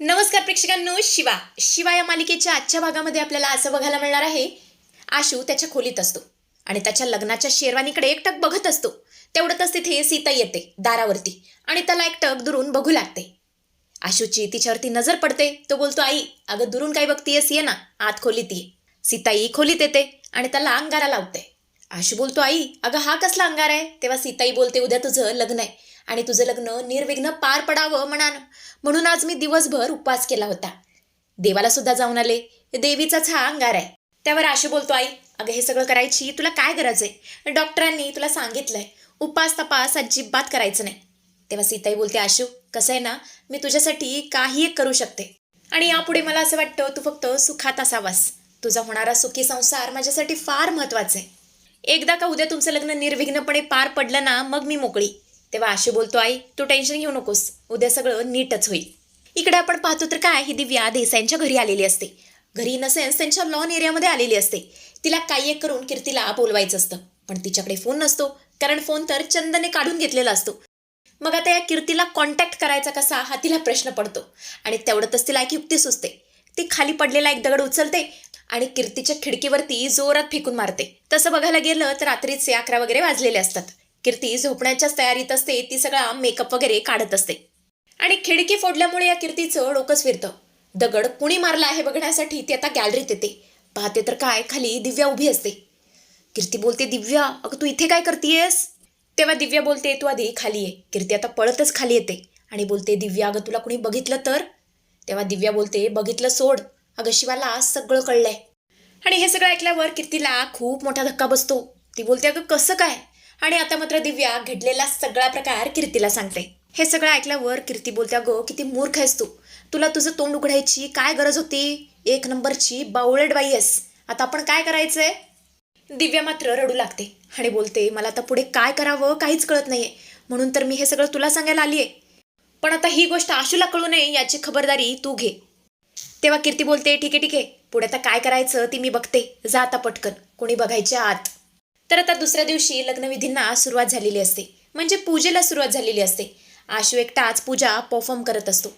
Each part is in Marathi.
नमस्कार प्रेक्षकांनो शिवा. शिवा या मालिकेच्या आजच्या भागामध्ये आपल्याला असं बघायला मिळणार आहे आशू त्याच्या खोलीत असतो आणि त्याच्या लग्नाच्या शेरवानीकडे एकटक बघत असतो. तेवढ्यातच तिथे सीता येते दारावरती आणि त्याला एकटक दुरून बघू लागते. आशूची तिच्यावरती नजर पडते. तो बोलतो आई अगं दुरून काय बघतीयस? ये ना आत खोलीत ये. सीताई खोलीत येते आणि त्याला अंगारा लावते. आशू बोलतो आई अगं हा कसला अंगार आहे? तेव्हा सीताई बोलते उद्या तुझं लग्न आहे. आणि तुझं लग्न निर्विघ्न पार पडावं म्हणान. म्हणून आज मी दिवसभर उपवास केला होता. देवाला सुद्धा जाऊन आले. देवीचाच हा अंगार आहे. त्यावर आशू बोलतो आई अगं हे सगळं करायची तुला काय गरज आहे? डॉक्टरांनी तुला सांगितलंय. उपास तपास अजिबात करायचं नाही. तेव्हा सीताई बोलते आशू कसं आहे ना मी तुझ्यासाठी काही एक करू शकते. आणि यापुढे मला असं वाटतं तू फक्त सुखात असावास. तुझा होणारा सुखी संसार माझ्यासाठी फार महत्त्वाचा आहे. एकदा का उद्या तुमचं लग्न निर्विघ्नपणे पार पडलं ना मग मी मोकळी. तेव्हा आशी बोलतो आई तू टेन्शन घेऊ नकोस. उद्या सगळं नीटच होईल. इकडे आपण पाहतो तर काय ही दिव्या देसाईंच्या घरी आलेली असते. घरी इन सेन्स त्यांच्या लॉन एरियामध्ये आलेली असते. तिला काही एक करून कीर्तीला बोलवायचं असतं. पण तिच्याकडे फोन नसतो कारण फोन तर चंदने काढून घेतलेला असतो. मग आता या कीर्तीला कॉन्टॅक्ट करायचा कसा हा तिला प्रश्न पडतो. आणि तेवढ्यातच तिला एक युक्ती सुचते. ती खाली पडलेला एक दगड उचलते आणि कीर्तीच्या खिडकीवरती जोरात फेकून मारते. तसं बघायला गेलं तर रात्रीचे अकरा वगैरे वाजलेले असतात. कीर्ती झोपण्याच्याच तयारीत असते ती सगळा मेकअप वगैरे काढत असते. आणि खिडकी फोडल्यामुळे या कीर्तीचं डोकंच फिरतं. दगड कुणी मारला आहे बघण्यासाठी ती आता गॅलरीत येते. पाहते तर काय खाली दिव्या उभी असते. कीर्ती बोलते दिव्या अगं तू इथे काय करतेयस? तेव्हा दिव्या बोलते तू आधी खाली ये. कीर्ती आता पळतच खाली येते. आणि बोलते दिव्या अगं तुला कुणी बघितलं तर? तेव्हा दिव्या बोलते बघितलं सोड. अगं शिवाला सगळं कळलंय. आणि हे सगळं ऐकल्यावर कीर्तीला खूप मोठा धक्का बसतो. ती बोलते अगं कसं काय? आणि आता मात्र दिव्या घडलेला सगळा प्रकार कीर्तीला सांगते. हे सगळं ऐकल्यावर कीर्ती बोलते अगं किती मूर्ख आहेस तू. तुला तुझं तोंड उघडायची काय गरज होती? एक नंबरची बावळट बाई आहेस. आता आपण काय करायचंय? दिव्या मात्र रडू लागते आणि बोलते मला आता पुढे काय करावं काहीच कळत नाहीये. म्हणून तर मी हे सगळं तुला सांगायला आली आहे पण आता ही गोष्ट आशूला कळू नये याची खबरदारी तू घे. तेव्हा कीर्ती बोलते ठीक आहे ठीक आहे. पुढे आता काय करायचं ती मी बघते. जा आता पटकन. कोणी बघायच्या आत. तर आता दुसऱ्या दिवशी लग्नविधींना सुरुवात झालेली असते. म्हणजे पूजेला सुरुवात झालेली असते. आशू एकटाच पूजा परफॉर्म करत असतो.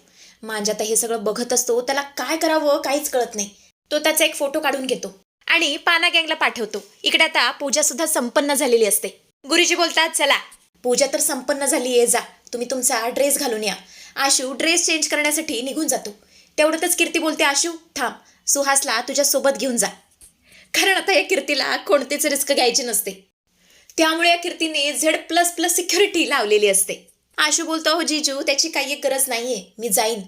मांज आता हे सगळं बघत असतो. त्याला काय करावं काहीच कळत नाही. तो त्याचा एक फोटो काढून घेतो आणि पाना गँगला पाठवतो. इकडे आता पूजा सुद्धा संपन्न झालेली असते. गुरुजी बोलतात चला पूजा तर संपन्न झाली आहे जा. तुम्ही तुमचा ड्रेस घालून या. आशू ड्रेस चेंज करण्यासाठी निघून जातो. तेवढ्यातच कीर्ती बोलते आशू थांब. सुहासला तुझ्यासोबत घेऊन जा. कारण आता या कीर्तीला कोणतेच रिस्क घ्यायची नसते. त्यामुळे या कीर्तीने झेड प्लस प्लस सिक्युरिटी लावलेली असते. आशू बोलतो हो जीजू त्याची काही एक गरज नाहीये मी जाईन.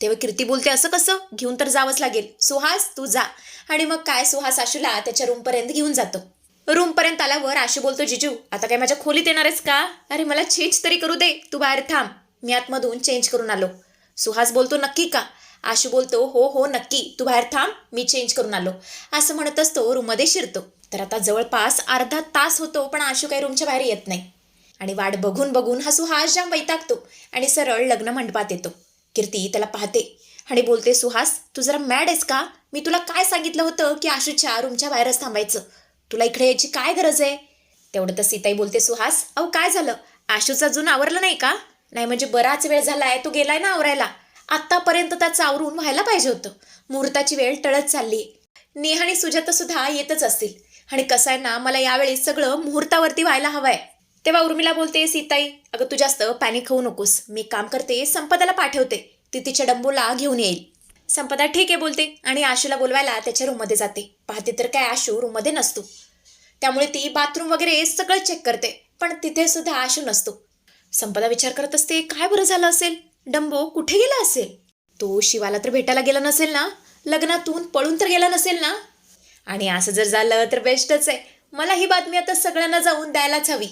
तेव्हा कीर्ती बोलते असं कसं? घेऊन तर जावंच लागेल. सुहास तू जा. आणि मग काय सुहास आशूला त्याच्या रूमपर्यंत घेऊन जातो. रूमपर्यंत आल्यावर आशू बोलतो जिजू आता काय माझ्या खोलीत येणार आहेस का? अरे मला चेंज तरी करू दे. तू बाहेर थांब. मी आतमधून चेंज करून आलो. सुहास बोलतो नक्की का? आशू बोलतो हो हो नक्की. तू बाहेर थांब मी चेंज करून आलो. असं म्हणतच तो रूममध्ये शिरतो. तर आता जवळपास अर्धा तास होतो पण आशू काही रूमच्या बाहेर येत नाही. आणि वाट बघून बघून हा सुहास जाम वैतागतो आणि सरळ लग्न मंडपात येतो. कीर्ती त्याला पाहते. आणि बोलते सुहास तू जरा मॅड आहेस का? मी तुला काय सांगितलं होतं की आशूच्या रूमच्या बाहेरच थांबायचं? तुला इकडे यायची काय गरज आहे? तेवढं तर सीताई बोलते सुहास अहो काय झालं? आशूचा अजून आवरलं नाही का? नाही म्हणजे बराच वेळ झालाय तो गेलाय ना आवरायला. आत्तापर्यंत त्याचं आवरून व्हायला पाहिजे होतं. मुहूर्ताची वेळ टळत चालली. नेहा आणि सुजाता सुद्धा येतच असतील. आणि कसं आहे ना मला यावेळी सगळं मुहूर्तावरती व्हायला हवंय. तेव्हा उर्मिला बोलते सीताई अगं तू जास्त पॅनिक होऊ नकोस. मी काम करते संपदाला पाठवते. ती तिच्या डंबूला घेऊन येईल. संपदा ठीक आहे बोलते आणि आशूला बोलवायला त्याच्या रूममध्ये जाते. पाहते तर काय आशू रूममध्ये नसतो. त्यामुळे ती बाथरूम वगैरे सगळं चेक करते पण तिथे सुद्धा आशू नसतो. संपदा विचार करत असते काय बरं झालं असेल? डंबो कुठे गेला असेल? तो शिवाला तर भेटायला गेला नसेल ना? लग्नातून पळून तर गेला नसेल ना? आणि असं जर झालं तर बेस्टच आहे. मला ही बातमी आता सगळ्यांना जाऊन द्यायलाच हवी.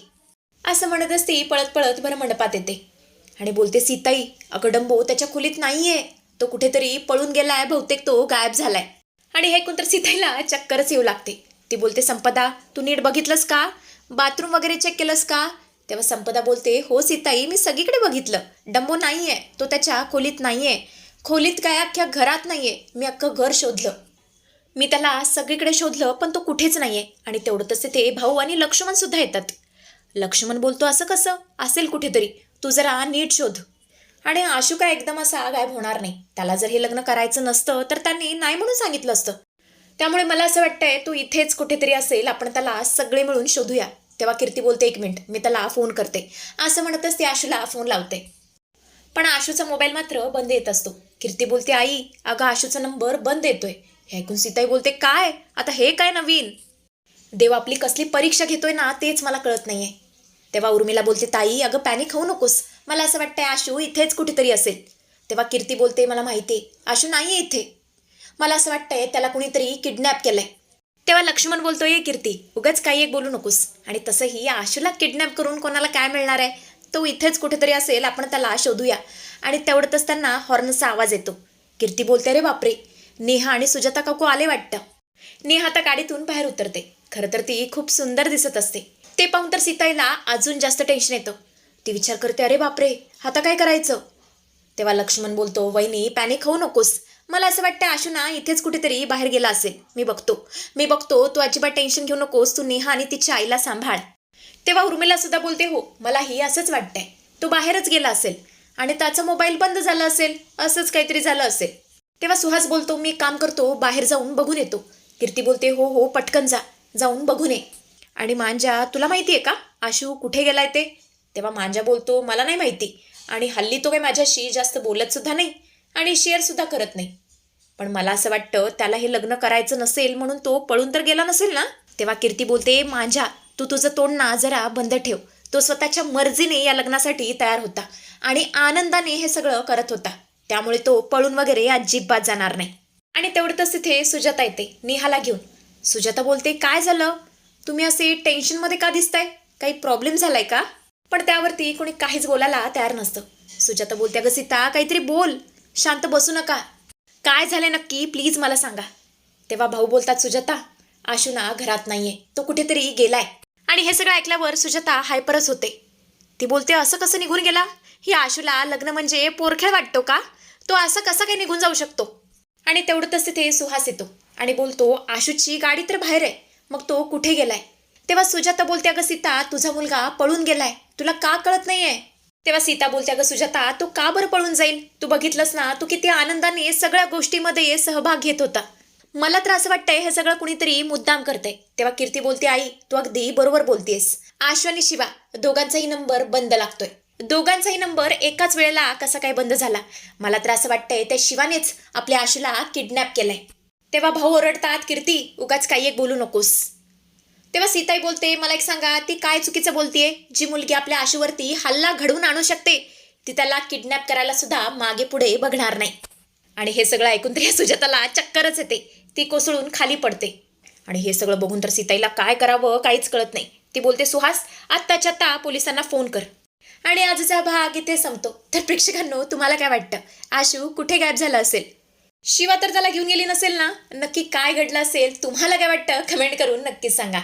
असं म्हणत असते पळत पळत बरं मंडपात येते. आणि बोलते सीताई अगं डंबो त्याच्या खोलीत नाहीये. तो कुठेतरी पळून गेलाय बहुतेक तो गायब झालाय. आणि हे कोणतर सीताईला चक्करच येऊ लागते. ती बोलते संपदा तू नीट बघितलंस का? बाथरूम वगैरे चेक केलंस का? तेव्हा संपदा बोलते हो सीताई मी सगळीकडे बघितलं. डंबो नाहीये तो त्याच्या खोलीत नाहीये. खोलीत काय अख्ख्या घरात नाहीये. मी अख्खं घर शोधलं. मी त्याला सगळीकडे शोधलं पण तो कुठेच नाहीये. आणि तेवढंच ते भाऊ आणि लक्ष्मणसुद्धा येतात. लक्ष्मण बोलतो असं कसं? असेल कुठेतरी. तू जरा नीट शोध. आणि आशू काय एकदम असा गायब होणार नाही. त्याला जर हे लग्न करायचं नसतं तर त्यांनी नाही म्हणून सांगितलं असतं. त्यामुळे मला असं वाटतंय तू इथेच कुठेतरी असेल. आपण त्याला सगळे मिळून शोधूया. तेव्हा कीर्ती बोलते एक मिनिट मी त्याला फोन करते. असं म्हणतच ती आशूला फोन लावते. पण आशूचा मोबाईल मात्र बंद येत असतो. कीर्ती बोलते आई अगं आशूचा नंबर बंद येतोय. हे ऐकून सीताई बोलते काय? आता हे काय नवीन? देव आपली कसली परीक्षा घेतोय ना तेच मला कळत नाहीये. तेव्हा उर्मिला बोलते ताई अगं पॅनिक होऊ नकोस. मला असं वाटतंय आशू इथेच कुठेतरी असेल. तेव्हा कीर्ती बोलते मला माहिती आहे आशू नाही आहे इथे. मला असं वाटतंय त्याला कुणीतरी किडनॅप केलंय. तेव्हा लक्ष्मण बोलतोय कीर्ती उगाच काही एक बोलू नकोस. आणि तसंही आशूला किडनॅप करून कोणाला काय मिळणार आहे? तो इथेच कुठेतरी असेल आपण त्याला शोधूया. आणि तेवढतच त्यांना हॉर्नचा आवाज येतो. कीर्ती बोलते रे बापरे नेहा आणि सुजाता काकू आले वाटतं. नेहा त्या गाडीतून बाहेर उतरते. खरं तर ती खूप सुंदर दिसत असते. ते पाहून तर सीताईला अजून जास्त टेन्शन येतं. ती विचार करते अरे बापरे आता काय करायचं? तेव्हा लक्ष्मण बोलतो वहिनी पॅनिक होऊ नकोस. मला असं वाटतं आशुना इथेच कुठेतरी बाहेर गेला असेल. मी बघतो. मी बघतो तू अजिबात टेन्शन घेऊ नकोस. तू नेहा आणि तिच्या आईला सांभाळ. तेव्हा उर्मिला सुद्धा बोलते हो मलाही असंच वाटतंय. तो बाहेरच गेला असेल आणि त्याचा मोबाईल बंद झाला असेल असंच काहीतरी झालं असेल. तेव्हा सुहास बोलतो मी काम करतो बाहेर जाऊन बघून येतो. कीर्ती बोलते हो हो पटकन जा. जाऊन बघून ये. आणि मांजा तुला माहिती आहे का? आशू कुठे गेलाय ते? तेव्हा मांजा बोलतो मला नाही माहिती. आणि हल्ली तो काही माझ्याशी जास्त बोलत सुद्धा नाही आणि शेअर सुद्धा करत नाही. पण मला असं वाटतं त्याला हे लग्न करायचं नसेल म्हणून तो पळून तर गेला नसेल ना? तेव्हा कीर्ती बोलते माझ्या तू तुझं तोंड ना जरा बंद ठेव. तो स्वतःच्या मर्जीने या लग्नासाठी तयार होता आणि आनंदाने हे सगळं करत होता. त्यामुळे तो पळून वगैरे अजिबात जाणार नाही. आणि तेवढंच तिथे सुजाता येते नेहाला घेऊन. सुजाता बोलते काय झालं? तुम्ही असे टेन्शनमध्ये का दिसताय? काही प्रॉब्लेम झालाय का? पण त्यावरती कोणी काहीच बोलायला तयार नसतं. सुजाता बोलते अगं सीता काहीतरी बोल. शांत बसू नका. काय झालंय नक्की? प्लीज मला सांगा. तेव्हा भाऊ बोलतात सुजाता आशुना घरात नाहीये. तो कुठेतरी गेलाय. आणि हे सगळं ऐकल्यावर सुजाता हायपरच होते. ती बोलते असं कसं निघून गेला? ही आशूला लग्न म्हणजे पोरखेळ वाटतो का? तो असं कसा काही निघून जाऊ शकतो? आणि तेवढंच तिथे सुहास येतो आणि बोलतो आशूची गाडी तर बाहेर आहे. मग तो कुठे गेलाय? तेव्हा सुजाता बोलते अगं सीता तुझा मुलगा पळून गेलाय. तुला का कळत नाहीये? तेव्हा सीता बोलते अगं सुजाता तो का बरं पळून जाईल? तू बघितलंस ना तू किती आनंदाने सगळ्या गोष्टीमध्ये सहभाग घेत होता. मला तर असं वाटतंय हे सगळं कुणीतरी मुद्दाम करतंय. तेव्हा कीर्ती बोलते आई तू अगदी बरोबर बोलतेस. आशु आणि शिवा दोघांचाही नंबर बंद लागतोय. दोघांचाही नंबर एकाच वेळेला कसा काय बंद झाला? मला तर असं वाटतंय त्या शिवानेच आपल्या आशूला किडनॅप केलंय. तेव्हा भाऊ ओरडतात कीर्ती उगाच काही एक बोलू नकोस. तेव्हा सीताई बोलते मला एक सांगा ती काय चुकीचं बोलतीये? जी मुलगी आपल्या आशूवरती हल्ला घडवून आणू शकते ती त्याला किडनॅप करायला सुद्धा मागे पुढे बघणार नाही. आणि हे सगळं ऐकून तरी सुजाताला चक्करच येते. ती कोसळून खाली पडते. आणि हे सगळं बघून तर सीताईला काय करावं काहीच कळत नाही. ती बोलते सुहास आत्ताच्या ता पोलिसांना फोन कर. आणि आजचा भाग इथे संपतो. तर प्रेक्षकांनो तुम्हाला काय वाटतं? आशू कुठे गायब झाला असेल? शिवा तर त्याला घेऊन गेली नसेल ना? नक्की काय घडलं असेल? तुम्हाला काय वाटतं? कमेंट करून नक्कीच सांगा.